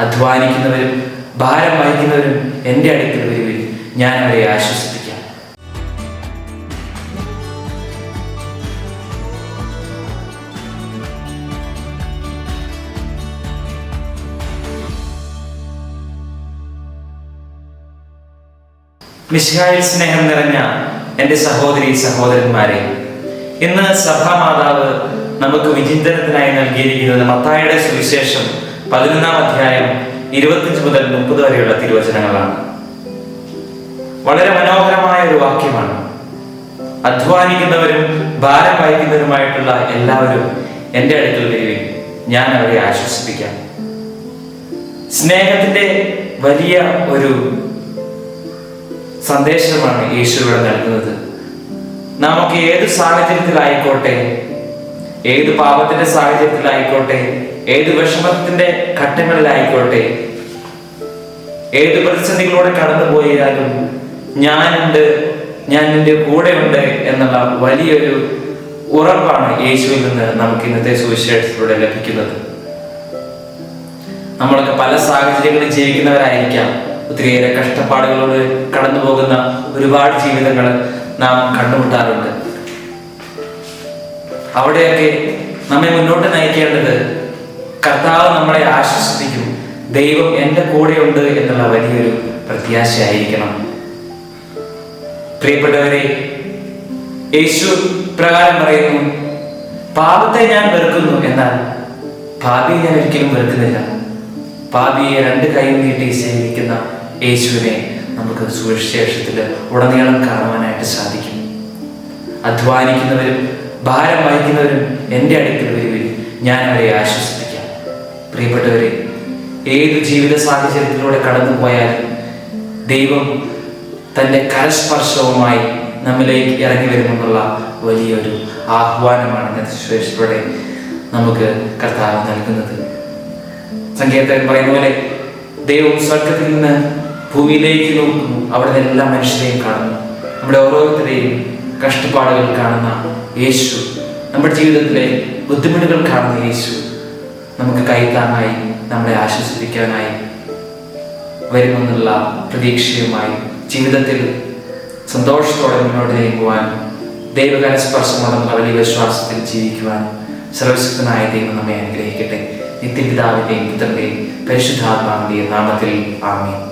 അധ്വാനിക്കുന്നവരും ഭാരം വഹിക്കുന്നവരും എന്റെ അടുക്കൽ വരുവിൽ ഞാൻ അവരെ ആശ്വസിപ്പിക്കാം. മിശിഹായിൽ സ്നേഹം നിറഞ്ഞ എന്റെ സഹോദരി സഹോദരന്മാരെ ഇന്ന് സഭാമാതാവ് നമുക്ക് വിചിന്തനത്തിനായി നൽകിയിരിക്കുന്നത് മത്തായുടെ സുവിശേഷം പതിനൊന്നാം അധ്യായം ഇരുപത്തിയഞ്ച് മുതൽ മുപ്പത് വരെയുള്ള തിരുവചനങ്ങളാണ്. വളരെ മനോഹരമായ ഒരു വാക്യമാണ്. അധ്വാനിക്കുന്നവരും ഭാരം വഹിക്കുന്നവരുമായിട്ടുള്ള എല്ലാവരും എന്റെ അടുക്കൽ വരികയും ഞാൻ അവരെ ആശ്വസിപ്പിക്കാം. സ്നേഹത്തിന്റെ വലിയ ഒരു സന്ദേശമാണ് യേശു ഇവിടെ നൽകുന്നത്. നമുക്ക് ഏത് സാഹചര്യത്തിലായിക്കോട്ടെ ഏത് പാപത്തിന്റെ സാഹചര്യത്തിലായിക്കോട്ടെ ഏത് വിഷമത്തിന്റെ ഘട്ടങ്ങളിലായിക്കോട്ടെ ഏത് പ്രതിസന്ധികളോടെ കടന്നു പോയാലും ഞാനുണ്ട് ഞാൻ നിന്റെ കൂടെയുണ്ട് എന്നുള്ള വലിയൊരു ഉറപ്പാണ് യേശുവിൽ നിന്ന് നമുക്ക് ഇന്നത്തെ സുവിശേഷത്തിലൂടെ ലഭിക്കുന്നത്. നമ്മളൊക്കെ പല സാഹചര്യങ്ങളിൽ ജീവിക്കുന്നവരായിരിക്കാം. ഒത്തിരിയേറെ കഷ്ടപ്പാടുകളോട് കടന്നു പോകുന്ന ഒരുപാട് ജീവിതങ്ങൾ നാം കണ്ടുമുട്ടാറുണ്ട്. അവിടെയൊക്കെ നമ്മെ മുന്നോട്ട് നയിക്കേണ്ടത് കർത്താവ് നമ്മളെ ആശ്വസിപ്പിക്കും. ദൈവം എന്റെ കൂടെയുണ്ട് എന്നുള്ള വലിയൊരു പ്രത്യാശയായിരിക്കണം. പ്രിയപ്പെട്ടവരെ യേശു പ്രകാരം പറയുന്നു പാപത്തെ ഞാൻ വെറുക്കുന്നു എന്നാൽ പാപിയെ ഞാൻ ഒരിക്കലും വെറുക്കുന്നില്ല. പാപിയെ രണ്ട് കൈ നീട്ടി സേവിക്കുന്ന യേശുവിനെ നമുക്ക് സുവിശേഷത്തിൽ ഉടനീളം കാണുവാനായിട്ട് സാധിക്കും. അധ്വാനിക്കുന്നവരും ഭാരം വഹിക്കുന്നവരും എന്റെ അടുക്കൽ വരുവിൽ ഞാൻ അവരെ ആശ്വസിപ്പിക്കാം. പ്രിയപ്പെട്ടവരെ ഏത് ജീവിത സാഹചര്യത്തിലൂടെ കടന്നു പോയാലും ദൈവം തന്റെ കരസ്പർശവുമായി നമ്മിലേക്ക് ഇറങ്ങി വരുമെന്നുള്ള വലിയൊരു ആഹ്വാനമാണ് സുവിശേഷത്തിലൂടെ നമുക്ക് കർത്താവ് നൽകുന്നത്. സങ്കീർത്തകൻ പറയുന്ന പോലെ ദൈവം സ്വർഗത്തിൽ നിന്ന് ഭൂമിയിലേക്ക് നോക്കുന്നു. അവിടെ നിന്ന് എല്ലാ മനുഷ്യരെയും കാണുന്നു. നമ്മുടെ ഓരോരുത്തരെയും കഷ്ടപ്പാടുകൾ കാണുന്ന യേശു. നമ്മുടെ ജീവിതത്തിലെ ബുദ്ധിമുട്ടുകൾ കാണുന്ന യേശു നമുക്ക് കൈത്താങ്ങായി നമ്മളെ ആശ്വസിപ്പിക്കാനായി വരുമെന്നുള്ള പ്രതീക്ഷയുമായി ജീവിതത്തിൽ സന്തോഷത്തോടെ മുന്നോട്ട് നീങ്ങുവാൻ ദൈവകാല സ്പർശമുള്ള വലിയ വിശ്വാസത്തിൽ ജീവിക്കുവാൻ സർവശക്തനായ ദൈവം നമ്മെ അനുഗ്രഹിക്കട്ടെ. നിത്യപിതാവിന്റെയും പുത്രന്റെയും പരിശുദ്ധാത്മാവിന്റെയും നാമത്തിൽ ആമേ